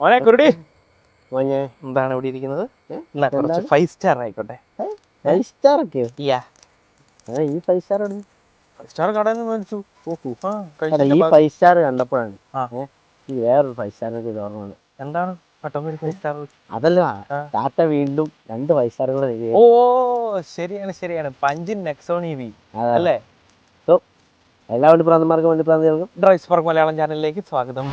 മോനെ കുരുടി. മോനെ. എന്താണ് ഇവിടെ ഇരിക്കുന്നത്? എന്നാ കുറച്ച് ഫൈവ് സ്റ്റാർ ആയിക്കോട്ടെ. ഫൈവ് സ്റ്റാർ ഒക്കെ യാ. ആ ഈ ഫൈവ് സ്റ്റാർ ആണ് ഫൈവ് സ്റ്റാർ കടയിൽ മേടിച്ചു ഈ ഫൈവ് സ്റ്റാർ കണ്ടപ്പോഴാണ്. ഈ വേറൊരു ഫൈവ് സ്റ്റാറിന്റെ ഇത് ഓർമ്മ എന്താണ്? അതല്ല ടാറ്റ വീണ്ടും രണ്ട് ഫൈവ് സ്റ്റാർ സ്റ്റാറുകൾ ഓ ശരിയാണ് ശരിയാണ്. പഞ്ചിൻ നെക്സോൺ ഇ വി അല്ലേ? എല്ലാ വണ്ടി പ്രാന്തന്മാർക്കും വണ്ടി പ്രാന്തികൾക്കും. ഡ്രൈസ് ഫോർ മലയാളം ചാനലിലേക്ക് സ്വാഗതം.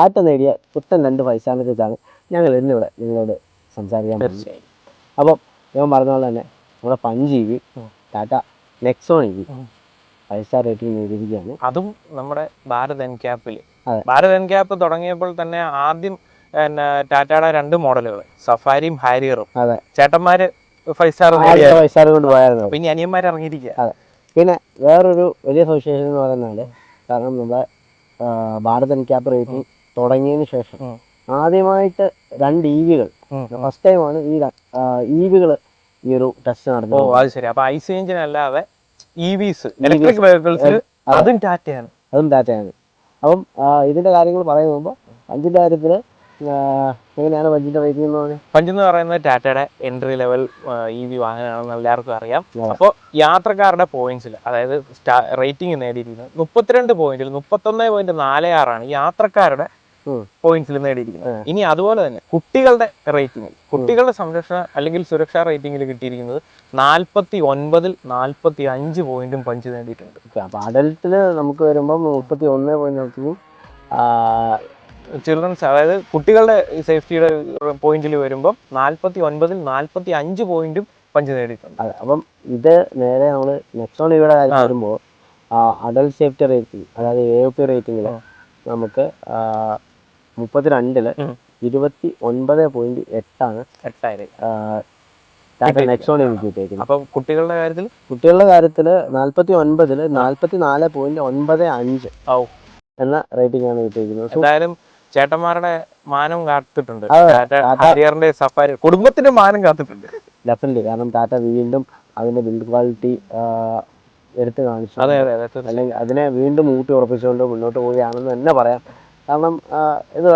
ടാറ്റ നേടിയ പുത്തൻ രണ്ട് സ്റ്റാറിനെ ഞങ്ങൾ ഇന്നിവിടെ നിങ്ങളോട് സംസാരിക്കാൻ തീർച്ചയായും. അപ്പം ഞാൻ പറഞ്ഞ പോലെ തന്നെ നമ്മുടെ punchy Tata Nexon EV. Five star rating നേടിയിരിക്കുകയാണ് അതും നമ്മുടെ ഭാരത് എൻ ക്യാപ്പിൽ ഭാരത് എൻ ക്യാപ്പ് തുടങ്ങിയപ്പോൾ തന്നെ ആദ്യം പിന്നെ ടാറ്റയുടെ രണ്ട് മോഡലുകൾ സഫാരിയും ഹാരിയറും. അതെ. ചേട്ടന്മാര് ഫൈവ് സ്റ്റാർ ഫൈവ് സ്റ്റാർ കൊണ്ട് പോയായിരുന്നു. പിന്നെ അനിയന്മാർ ഇറങ്ങിയിരിക്കുക. പിന്നെ വേറൊരു വലിയ സവിശേഷത എന്ന് പറയുന്നത് കാരണം നമ്മുടെ ഭാരത് എൻ ക്യാപ്പ് റേറ്റിംഗ് തുടങ്ങിയതിന് ശേഷം. ആദ്യമായിട്ട് രണ്ട് ഈവികൾ വികൾ ഫസ്റ്റ് ടൈമാണ് ഈ ഈവികൾ വികൾ ഈ ഒരു ടെസ്റ്റ് ഓ നടത്തുന്നത് അത് ശരി. അപ്പൊ ഐസ് എഞ്ചിൻ അല്ലാതെ ഇവിസ് ഇലക്ട്രിക് വെഹിക്കിൾസ് അതെ. ടാറ്റയാണ് അതും ടാറ്റയാണ് അപ്പം ഇതിന്റെ കാര്യങ്ങൾ പറയുമ്പോൾ അഞ്ചിന്റെ കാര്യത്തിൽ എങ്ങനെയാണ് പഞ്ചിന്റെ റേറ്റിംഗ് എന്ന് പറഞ്ഞാൽ പഞ്ച് എന്ന് പറയുന്നത് ടാറ്റയുടെ എൻട്രി ലെവൽ ഇ വി വാഹനമാണെന്ന് എല്ലാവർക്കും അറിയാം. അപ്പോൾ യാത്രക്കാരുടെ പോയിന്റ്സിൽ അതായത് റേറ്റിംഗ് നേടിയിരിക്കുന്നത് മുപ്പത്തിരണ്ട് പോയിന്റിൽ മുപ്പത്തൊന്ന് പോയിന്റ് നാല് ആറാണ് യാത്രക്കാരുടെ. പോയിന്റ്സിൽ നേടിയിരിക്കുന്നത്. ഇനി അതുപോലെ തന്നെ കുട്ടികളുടെ റേറ്റിംഗ് കുട്ടികളുടെ സംരക്ഷണ അല്ലെങ്കിൽ സുരക്ഷാ റേറ്റിംഗിൽ കിട്ടിയിരിക്കുന്നത് നാൽപ്പത്തി ഒൻപതിൽ നാൽപ്പത്തി അഞ്ച് പോയിന്റും പഞ്ച് നേടിയിട്ടുണ്ട്. അപ്പോൾ അഡൽട്ടിൽ നമുക്ക് വരുമ്പോൾ മുപ്പത്തി ഒന്ന് പോയിന്റ് ചിൽഡ്രൻസ് അതായത് കുട്ടികളുടെ സേഫ്റ്റിയുടെ പോയിന്റിൽ വരുമ്പോൾ നാൽപ്പത്തി ഒൻപതിൽ നാൽപ്പത്തി അഞ്ച് പോയിന്റും പഞ്ച് നേടിയിട്ടുണ്ട്. അതെ അപ്പം ഇത് നേരെ നമ്മൾ നെക്സോൺ ഇവിടെ കാര്യം ആ. വരുമ്പോൾ അഡൽട്ട് സേഫ്റ്റി റേറ്റിംഗ് അതായത് എ ഒ പി റേറ്റിംഗിൽ നമുക്ക് മുപ്പത്തിരണ്ടിൽ. ഇരുപത്തി ഒൻപത് പോയിന്റ് എട്ടാണ് എട്ടായിരം. ടാറ്റ കിട്ടിയിരിക്കുന്നത്. നെക്സോൺ എനിക്ക് കിട്ടിയിരിക്കുന്നത് അപ്പൊ കുട്ടികളുടെ കാര്യത്തിൽ കുട്ടികളുടെ കാര്യത്തിൽ നാല്പത്തി ഒൻപതിൽ നാല്പത്തി നാല് പോയിന്റ് ഒൻപത് അഞ്ച് എന്ന റേറ്റിംഗ് ആണ് കിട്ടിയിരിക്കുന്നത്. എന്തായാലും ചേട്ടന്മാരുടെ മാനം കാത്തിട്ടുണ്ട്. ഹാരിയറിന്റെ സഫാരി കുടുംബത്തിന്റെ മാനം കാത്തിട്ടുണ്ട്. ഡെഫിനറ്റ്ലി കാരണം ടാറ്റ വീണ്ടും അതിന്റെ ബിൽഡ് ക്വാളിറ്റി എടുത്തു കാണിച്ചു. അല്ലെങ്കിൽ അതിനെ വീണ്ടും ഊട്ടി ഉറപ്പിച്ചുകൊണ്ട് മുന്നോട്ട് പോവുകയാണെന്ന് തന്നെ പറയാം. കാരണം എന്താ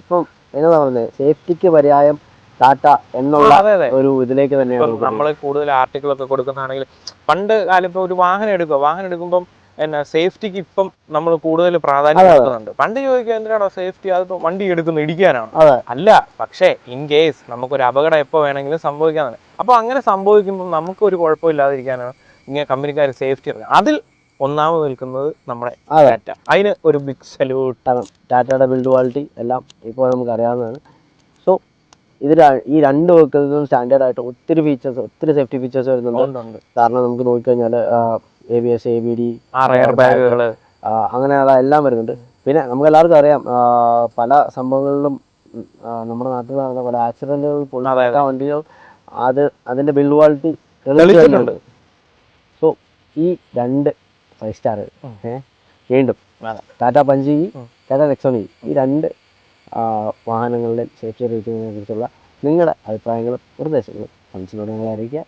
ഇപ്പം എന്നതാ പറയുന്നത് സേഫ്റ്റിക്ക് പര്യായം ടാറ്റ എന്നുള്ള ഒരു ഇതിലേക്ക് തന്നെയാണ് നമ്മൾ കൂടുതൽ ആർട്ടിക്കിൾ ഒക്കെ കൊടുക്കുന്നതാണെങ്കിൽ പണ്ട് കാലം ഇപ്പൊ ഒരു വാഹനം എടുക്കുക. വാഹനം എടുക്കുമ്പം എന്നാ സേഫ്റ്റിക്ക് ഇപ്പം നമ്മൾ കൂടുതൽ പ്രാധാന്യം. കൊടുക്കുന്നുണ്ട്. പണ്ട് ചോദിക്കുക എന്തിനാണോ സേഫ്റ്റി അത് വണ്ടി എടുക്കുന്നത് ഇടിക്കാനാണ്? അല്ല പക്ഷേ ഇൻ കേസ് നമുക്കൊരു അപകടം എപ്പോ വേണമെങ്കിലും സംഭവിക്കാന്നാണ് അപ്പോൾ അങ്ങനെ സംഭവിക്കുമ്പോൾ നമുക്ക് ഒരു കുഴപ്പമില്ലാതിരിക്കാനാണ് ഇങ്ങനെ കമ്പനിക്കാർ സേഫ്റ്റി ഇറക്കുക. അതിൽ ഒന്നാമത് നിൽക്കുന്നത് നമ്മുടെ ടാറ്റ അതിന് ഒരു ബിഗ് സല്യൂട്ട് ആണ് ടാറ്റയുടെ ബിൽഡ് ക്വാളിറ്റി എല്ലാം ഇപ്പോൾ നമുക്ക് അറിയാവുന്നതാണ്. സോ ഇത് ഈ രണ്ട് വെഹിക്കിൾസും സ്റ്റാൻഡേർഡ് ആയിട്ട് ഒത്തിരി ഫീച്ചേഴ്സ് ഒത്തിരി സേഫ്റ്റി ഫീച്ചേഴ്സ് വരുന്നുണ്ട്. കാരണം നമുക്ക് നോക്കിക്കഴിഞ്ഞാൽ A B S A B D air ബാഗുകൾ അങ്ങനെയുള്ള എല്ലാം വരുന്നുണ്ട്. പിന്നെ നമുക്ക് എല്ലാവർക്കും അറിയാം പല സംഭവങ്ങളിലും നമ്മുടെ നാട്ടിൽ നടന്ന പല ആക്സിഡന്റുകൾ അതെ. വണ്ടികൾ അത് അതിന്റെ ബിൽഡ് ക്വാളിറ്റി തെളിയിച്ചിട്ടുണ്ട്. സോ ഈ രണ്ട് ഫൈവ് സ്റ്റാർ ഏഹ് വീണ്ടും. ടാറ്റ പഞ്ചി. ടാറ്റ നെക്സോണി ഈ രണ്ട് വാഹനങ്ങളുടെ സേഫ്റ്റി റേറ്റിങ്ങിനെ കുറിച്ചുള്ള നിങ്ങളുടെ അഭിപ്രായങ്ങളും നിർദ്ദേശങ്ങളും കമൻസിലൂടെ നിങ്ങളെ അറിയിക്കുക.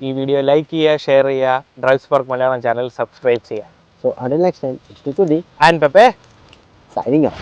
ഈ വീഡിയോ ലൈക്ക് ചെയ്യുക ഷെയർ ചെയ്യുക Drives Spark Malayalam channel subscribe ചെയ്യുക. സോ അതിൽ next time and Peppe signing